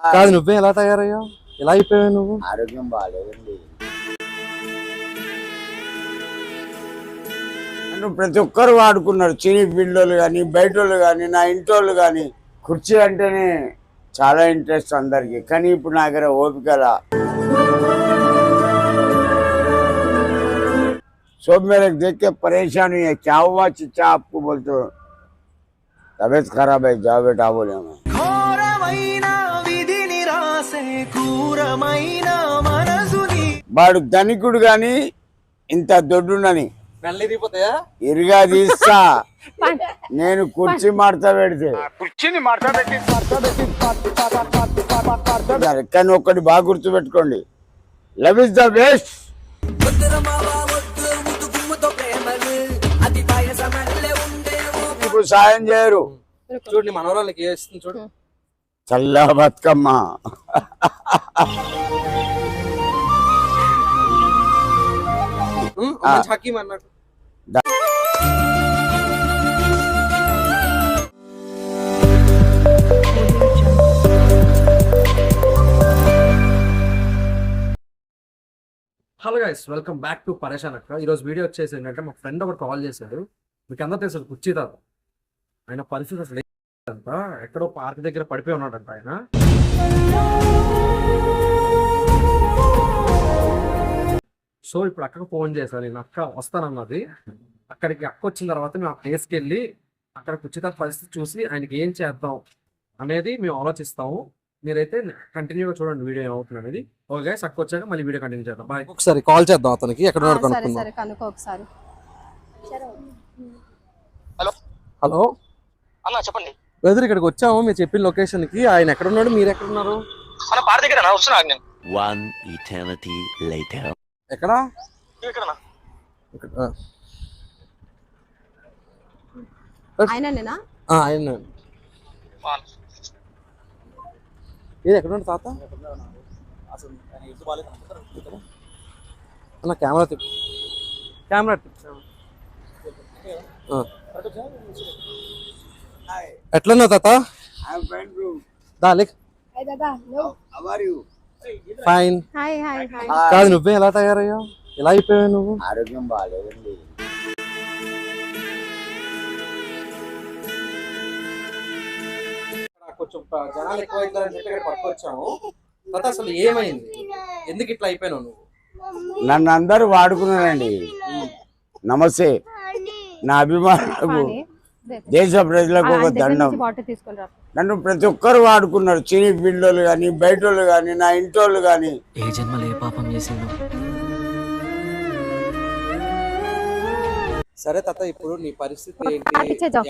కాదు నువ్వే ఎలా తయారయ్యావు ఎలా అయిపోయావు నువ్వు ఆరోగ్యం బాగాలేదండి నన్ను ప్రతి ఒక్కరు వాడుకున్నారు చిని పిల్లలు కానీ బయట వాళ్ళు కానీ నా ఇంటి వాళ్ళు కానీ కుర్చీ అంటేనే చాలా ఇంట్రెస్ట్ అందరికి కానీ ఇప్పుడు నా దగ్గర ఓపికలా सब मेरे देख के परेशान हुई है क्या हुआ चिच्चा आपको बोलते हो तबीयत खराब है जाओ बेटा बोले मैं ఘోరమైన విధి నిరాశే క్రూరమైన మనసుని వాడు ధనికుడు గాని ఇంత ఇరిగిపోతాయా ఇరుగా తీస్తా. నేను కుర్చీ మార్తా పెడితే. సరే, కానీ ఒక్కటి బాగా గుర్తు పెట్టుకోండి లవ్ ఇస్ ద బెస్ట్ ఇప్పుడు సాయం చేయరు. చూడు నీ మనవరాలకి ఏ ఇస్తుంది చూడు. చల్ల Bathukamma. Hello guys welcome back to Pareshan అక్క ఈరోజు వీడియో వచ్చేసి ఏంటంటే మా ఫ్రెండ్ ఒకటి కాల్ చేశాడు. మీకు అందరూ తెలుసు కుర్చీ తాత. ఆయన పరిస్థితి అసలు ఏంటంట ఎక్కడో పార్క్ దగ్గర పడిపోయి ఉన్నాడంట ఆయన. సో ఇప్పుడు అక్కకు ఫోన్ చేశాను. నేను అక్క వస్తానన్నది. అక్కడికి అక్క వచ్చిన తర్వాత మేము ఆ ప్లేస్కి వెళ్ళి అక్కడ కుర్చీ తాత పరిస్థితి చూసి ఆయనకి ఏం చేద్దాం అనేది మేము ఆలోచిస్తాము. మీరైతే కంటిన్యూగా చూడండి వీడియో ఏమవుతుంది అనేది. ఓకే గైస్ అక్క వచ్చాక మళ్ళీ వీడియో కంటిన్యూ చేద్దాం. బాయ్ ఒకసారి కాల్ చేద్దాం అతనికి. ఎక్కడ సరే కనుక్కో ఒకసారి. హలో. అన్న చెప్పండి. వెదర్ ఇక్కడికి వచ్చాము మీరు చెప్పిన లొకేషన్కి. ఆయన ఎక్కడ ఉన్నాడు మీరు ఎక్కడ ఉన్నారు మన పార దగ్గర వస్తున్నా నేను One eternity later. ఎక్కడ? ఇక్కడ ఇక్కడ, ఆ. ఆయననేనా ఆ, ఆయన ఏది ఎక్కడ ఉన్నాడు తాత? అన్న కెమెరా తిప్పు కెమెరా తిప్పు ఆ. ఎట్లున్నావు తాత? ఫైన్ హాయ్ హాయ్ హాయ్ కాదు నువ్వే ఎలా తయారయ్యావు? ఎలా అయిపోయావు నువ్వు? ఆరోగ్యం బాగాలేదండి కొంచెం జనాలు ఎక్కువ అవుతారని చెప్పి ఇక్కడ పట్టుకొచ్చాము. తాత అసలు ఏమైంది? ఎందుకు ఇట్లా అయిపోయినావు నువ్వు? నన్ను అందరూ వాడుకున్నారండి. నమస్తే. నా అభిమానులకు దేశ. ప్రజలకు ఒక దండం. నన్ను ప్రతి ఒక్కరు వాడుకున్నారు. చిని పిల్లలు కానీ బయట వాళ్ళు కానీ నా ఇంటి వాళ్ళు కానీ ఏ జన్మలో ఏ పాపం చేసిందో సరే తాత ఇప్పుడు నీ పరిస్థితి ఏంటి.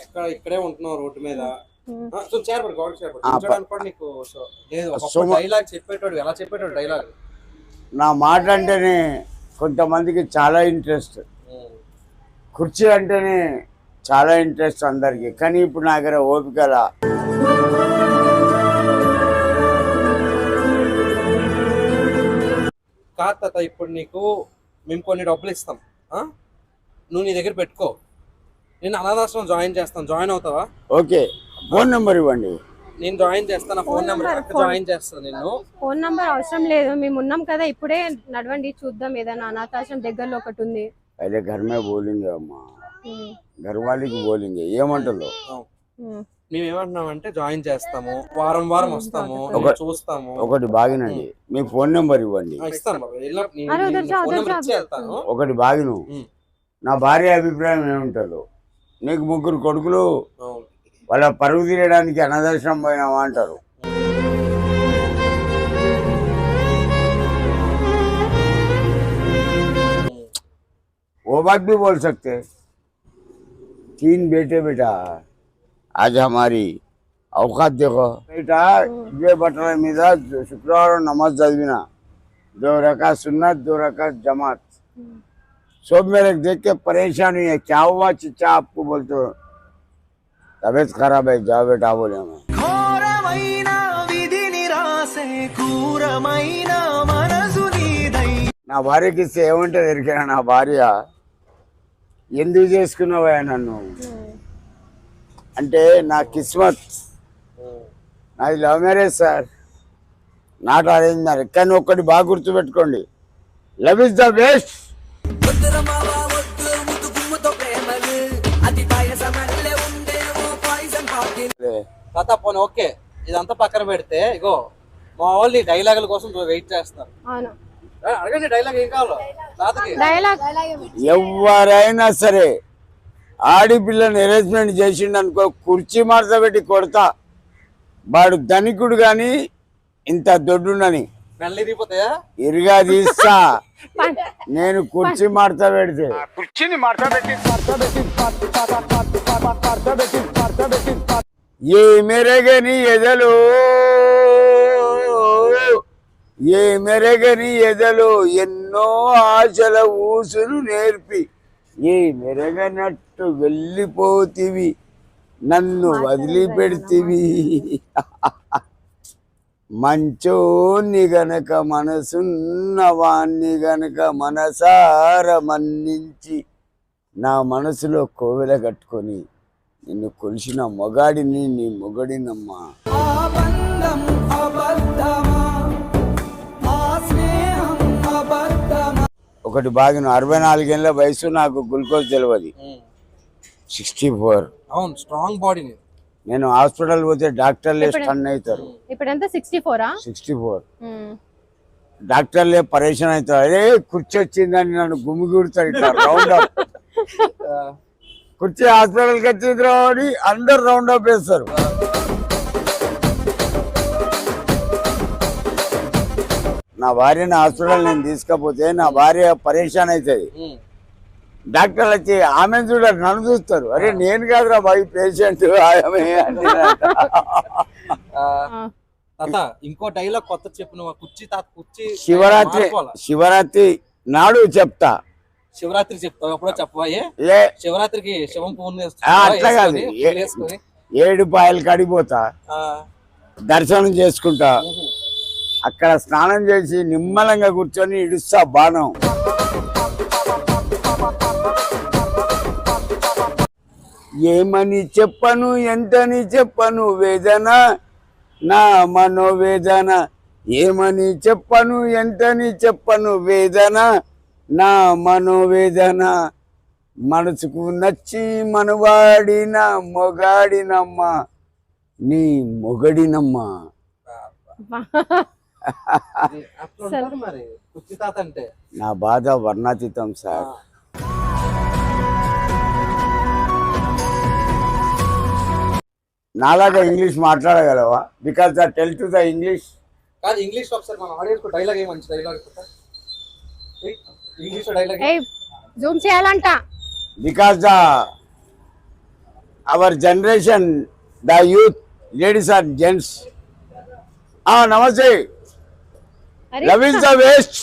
ఎక్కడ ఇక్కడే ఉంటున్నావు రోడ్డు మీద? డైలాగ్ చెప్పేటోడు ఎలా చెప్పేటోడు డైలాగ్ నా మాట అంటేనే కొంతమందికి చాలా ఇంట్రెస్ట్ కుర్చీ అంటేనే చాలా ఇంట్రెస్ట్ అందరికీ. కానీ ఇప్పుడు నా దగ్గర ఓపికలా కాదు తాత ఇప్పుడు నీకు మేము కొన్ని డబ్బులు ఇస్తాం. నువ్వు నీ దగ్గర పెట్టుకో. నేను అనాథాశ్రమం జాయిన్ చేస్తాను. జాయిన్ అవుతావా? ఓకే. ఫోన్ నెంబర్ ఇవ్వండి. నేను జాయిన్ చేస్తాను. ఫోన్ నెంబర్ జాయిన్ చేస్తాను నేను ఫోన్ నెంబర్ అవసరం లేదు. మేము ఉన్నాం కదా ఇప్పుడే నడవండి చూద్దాం ఏదైనా అనాథాశ్రమం దగ్గరలో ఒకటి ఉంది. అయితే ఘర్మే బోలింది అమ్మా. ఉమ్, घर వాలికి बोलेंगे ఏమంటుందో ఉమ్. మేము ఏమంటున్నామంటే జాయిన్ చేస్తాము వారం వారం వస్తాము ఒక- నిన్ను చూస్తాము ఒకటి బాగినండి మీ ఫోన్ నెంబర్ ఇవ్వండి ఆ, ఇస్తాను బాబు వెళ్ళినప్పుడు నీ- అరే, నీ ఉదర్ జా, ఫోన్ ఉదర్ నెంబర్ జా. ఇచ్చి వెళ్తాను ఒకటి బాగిను ఉమ్. నా భార్య అభిప్రాయం ఏముంటుందో నీకు ముగ్గురు కొడుకులు అవును. వాళ్ళ పరుగు తీయడానికి అనాథాశ్రమం పోయినావా అంటారు वो बात भी बोल सकते तीन बेटे बेटा आज हमारी औकात देखो बेटा ఇవే బట్టల మీద శుక్రవారం నమాజ్ చదివిన दो रका सुन्नत दो रका जमात सब मेरे देख के परेशान हुई है क्या हुआ चिच्चा आपको बोलते हो तबीयत खराब है जाओ बेटा बोले मैं ఘోరమైన విధి నిరాశే క్రూరమైన మనసుని దై నా భార్యకి ఇస్తే ఏమంటే దొరికినా నా భార్య ఎందుకు చేసుకున్నావా నన్ను అంటే నా కిస్మత్. నాది love marriage sir. Not arrange marriage. కానీ ఒక్కటి బాగా గుర్తుపెట్టుకోండి. Love is the best. తాత పోనీ ఓకే. ఇదంతా పక్కన పెడితే ఇగో మా వాళ్ళు ఈ డైలాగుల కోసం వెయిట్ చేస్తున్నారు ఎవరైనా సరే ఆడిపిల్లని అరేంజ్మెంట్ చేసిండు అనుకో కుర్చీ మార్చబెట్టి కొడతా. వాడు ధనికుడు కానీ ఇంత దొడ్డునని ఇరిగిపోతాయా ఇరుగా తీస్తా. నేను కుర్చీ మార్త పెడితే. కుర్చీని మార్త ఏ మెరగని ఎదలు ఏ మెరగని ఎదలు ఎన్నో ఆశల ఊసులు నేర్పి ఏ మెరగనట్టు వెళ్ళిపోతివి నన్ను వదిలిపెడితివి. మంచోన్ని గనక మనసున్న వాణ్ణి గనక మనసార మన్నించి నా మనసులో కోవెల కట్టుకొని నిన్ను కొలిసిన మొగాడిని నీ మొగడినమ్మా. ఒకటి బాగిన అరవై నాలుగేళ్ళ వయసు నాకు గ్లూకోజ్ తెలియదు సిక్స్టీ ఫోర్. అవును స్ట్రాంగ్ బాడీని నేను హాస్పిటల్ పోతే డాక్టర్లే స్టన్ అవుతారు. ఇప్పుడు ఎంత? సిక్స్టీ ఫోరా? Sixty four. డాక్టర్లే పరేషన్ అవుతారు. అరే కుర్చీ వచ్చిందని నన్ను గుమిగూడుతారు ఇట్లా రౌండ్ అప్ కుర్చీ హాస్పిటల్కి వచ్చింది రావని అందరు రౌండ్ అప్ వేస్తారు. నా భార్యని హాస్పిటల్ నేను తీసుకపోతే నా భార్య పరేషాన్ అవుతుంది. డాక్టర్లు వచ్చి ఆమె చూడాలి నన్ను చూస్తారు. అరే నేను కాదురా బాయ్ పేషెంట్ ఆమె ఇంకో డైలాగ్ కొత్త చెప్పు నువ్వు ఆ కుర్చీ తాత కుర్చీ శివరాత్రి. శివరాత్రి నాడు చెప్తా. శివరాత్రి చెప్తావు? ఎప్పుడో చెప్పవా? ఏ? ఏ శివరాత్రికి శివం పూర్ణ అట్లా కాదు. ఏడు పాయలు కడిగిపోతా. ఆ, దర్శనం చేసుకుంటా. అక్కడ స్నానం చేసి నిమ్మలంగా కూర్చొని ఇడుస్తా బాణం. ఏమని చెప్పను ఎంతని చెప్పను వేదన? నా మనోవేదన. ఏమని చెప్పను ఎంతని చెప్పను వేదన? నా మనోవేదన. మనసుకు నచ్చి మనవాడిన మొగాడినమ్మ. నీ మొగడినమ్మా. నా బాధ వర్ణాతీతం సార్. నాలాగా English మాట్లాడగలవా? Because the tell to the English కాదు ఇంగ్లీష్ ఒకసారి మన ఆడియన్స్కు డైలాగ్ ఏ మంచి డైలాగ్ ఇంగ్లీష్ డైలాగ్ ఏ? జూమ్ చేయాలంట. Because the our generation the youth ladies or gents namaste. అరే love is the best.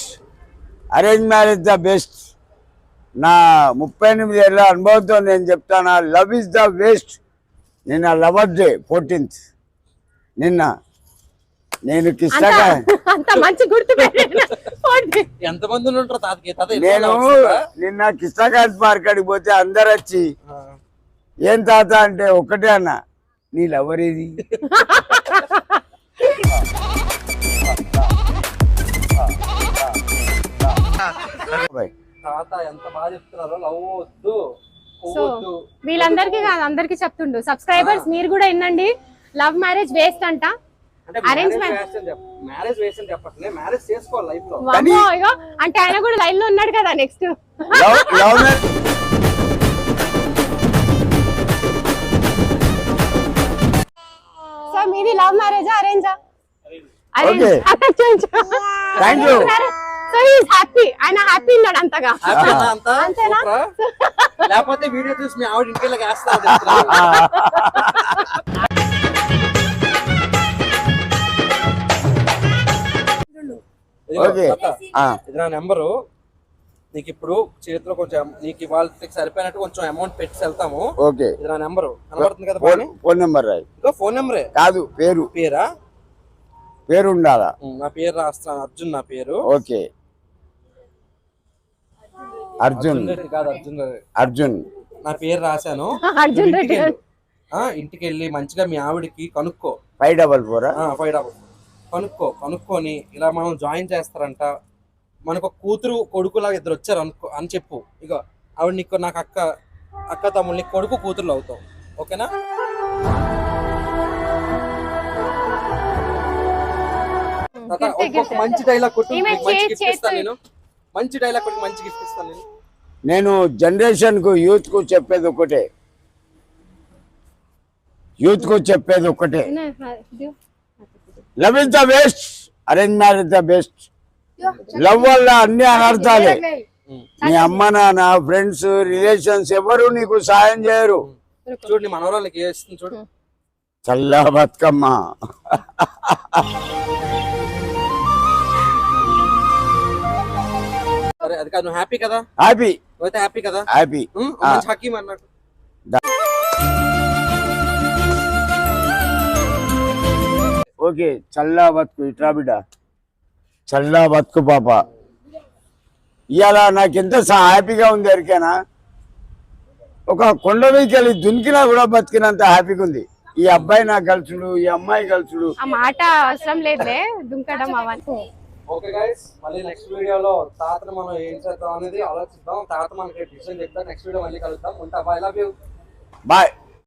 Arrange marriage the best. నా ముప్పై ఎనిమిది ఏళ్ళ అనుభవంతో నేను చెప్తాను లవ్ ఇస్ ద బెస్ట్. నిన్న లవర్ డే ఫోర్టీన్త్. నిన్న నేను నేను? నిన్న కిష్టకాంత్ పార్క్ అడిగి పోతే అందరు వచ్చి. ఏం తాత అంటే ఒకటే అన్న నీ లవర్ ఇది తాత ఎంత బాగా చెప్తున్నారో లవ్ వద్దు సో వీళ్ళందరికీ కాదు అందరికి చెప్తుండు. సబ్స్క్రైబర్స్ మీరు కూడా వినండి. లవ్ మ్యారేజ్ వేస్ట్ అంట. అంటే Arrangement. మ్యారేజ్ వేస్ట్ అని చెప్పట్లే. మ్యారేజ్ చేసుకోవాలి లైఫ్లో. వామ్మో, ఇగో అంటే ఆయన కూడా లైన్లో ఉన్నాడు కదా next love love marriage so మీది లవ్ మ్యారేజా అరేంజా Okay. Thank you. So is happy ఆయన హ్యాపీ ఉన్నాడు అంతగా. అంతేనా? లేకపోతే వీడియో చూసి మీ ఆవిడ ఇంటికి ఓకే. ఇది నా నెంబరు. నీకు ఇప్పుడు చేతిలో కొంచెం నీకు ఇవాళ సరిపోయినట్టు కొంచెం అమౌంట్ పెట్టి వెళ్తాము. ఓకే. ఇది నా నెంబరు. కనబడుతుంది కదా ఫోన్ ఫోన్ నెంబర్ ఫోన్ నెంబరే. కాదు పేరు. పేరా? పేరు ఉండాలా? నా పేరు రాస్తాను అర్జున్ నా పేరు. ఓకే. అర్జున్. కాదు అర్జున్. అర్జున్. నా పేరు రాశాను. అర్జున్ రెడ్డి ఇంటికి వెళ్ళు. ఆ, ఇంటికి వెళ్ళి మంచిగా మీ ఆవిడకి కనుక్కో. ఫైవ్ డబల్ ఫోరా? ఫైవ్ డబల్ కనుక్కో కనుక్కొని ఇలా మనం జాయిన్ చేస్తారంట. మనకు ఒక కూతురు కొడుకులాగా ఇద్దరు వచ్చారు అనుకో అని చెప్పు. ఇక ఆవిడ నీకు నాకు అక్క అక్క తమ్ముడు నీకు కొడుకు కూతురులు అవుతావు. ఓకేనా? ఒక్కొక్క మంచి డైలాగ్ కొట్టు. మంచి గిఫ్ట్ ఇస్తాను నేను. మంచి డైలాగ్ కొట్టి మంచి గిఫ్ట్ ఇస్తాను నేను. నేను జనరేషన్కు యూత్కు చెప్పేది ఒకటే యూత్కు చెప్పేది ఒకటే love is the best arrange marriage the best love వల్ల అన్ని అనర్థాలే. నీ అమ్మ నాన్న ఫ్రెండ్స్ రిలేషన్స్ ఎవరు నీకు సాయం చేయరు. చూడు నీ మనవరాలకి చూడు. చల్లా బతుకమ్మ. అది కాదు నువ్వు హ్యాపీ కదా? హ్యాపీ నువ్వైతే హ్యాపీ కదా? హ్యాపీ హకీం అన్నట్టు ఓకే చల్లా బతుకు ఇట్రా బిడ్డ. చల్లా బతుకు పాప. ఇవాళ నాకు ఎంత స- హ్యాపీగా ఉంది ఎరికేనా ఒక కొండ మీదకి వెళ్ళి దునికినా కూడా బతికినంత హ్యాపీగా ఉంది. ఈ అబ్బాయి నా కలుసుడు ఈ అమ్మాయి కలుసుడు ఆ మాట అవసరం లేదులే దుంకడం అవన్నీ. ఓకే గైస్ మళ్ళీ నెక్స్ట్ వీడియోలో తాతను మనం ఏం చేద్దాం అనేది ఆలోచిద్దాం. తాత మనకి డిసిషన్ చెప్తాం నెక్స్ట్ వీడియో మళ్ళీ కలుద్దాం. ఉంటా బాయ్ లవ్ యూ బాయ్